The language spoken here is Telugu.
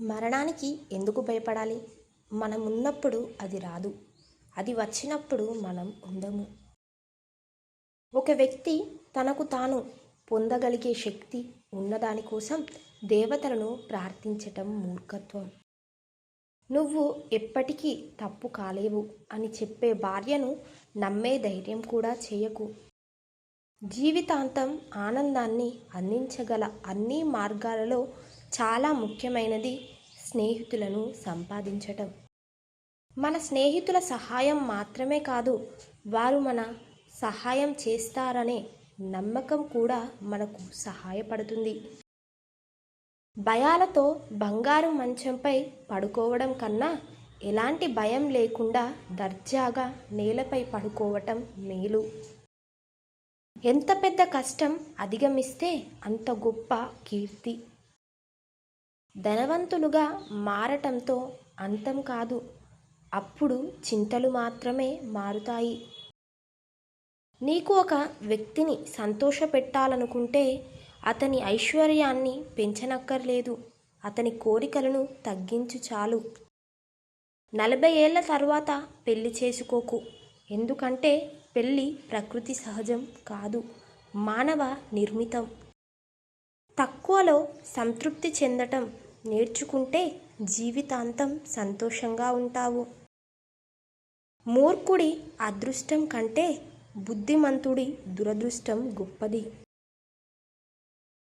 మరణానికి ఎందుకు భయపడాలి? మనం ఉన్నప్పుడు అది రాదు. అది వచ్చినప్పుడు మనం ఉండము. ఒక వ్యక్తి తనకు తాను పొందగలిగే శక్తి ఉన్నదాని కోసం దేవతలను ప్రార్థించటం మూర్ఖత్వం. నువ్వు ఎప్పటికీ తప్పు కాలేవు అని చెప్పే భార్యను నమ్మే ధైర్యం కూడా చేయకు. జీవితాంతం ఆనందాన్ని అందించగల అన్ని మార్గాలలో చాలా ముఖ్యమైనది స్నేహితులను సంపాదించటం. మన స్నేహితుల సహాయం మాత్రమే కాదు వారు మన సహాయం చేస్తారనే నమ్మకం కూడా మనకు సహాయపడుతుంది. భయాలతో బంగారు మంచంపై పడుకోవడం కన్నా ఎలాంటి భయం లేకుండా దర్జాగా నేలపై పడుకోవటం మేలు. ఎంత పెద్ద కష్టం అధిగమిస్తే అంత గొప్ప కీర్తి. ధనవంతులుగా మారటంతో అంతం కాదు. అప్పుడు చింతలు మాత్రమే మారుతాయి. నీకు ఒక వ్యక్తిని సంతోషపెట్టాలనుకుంటే అతని ఐశ్వర్యాన్ని పెంచనక్కర్లేదు. అతని కోరికలను తగ్గించు చాలు. నలభై ఏళ్ళ తర్వాత పెళ్ళి చేసుకోకు. ఎందుకంటే పెళ్ళి ప్రకృతి సహజం కాదు మానవ నిర్మితం. తక్కువలో సంతృప్తి చెందటం నేర్చుకుంటే జీవితాంతం సంతోషంగా ఉంటావు. మూర్ఖుడి అదృష్టం కంటే బుద్ధిమంతుడి దురదృష్టం గొప్పది.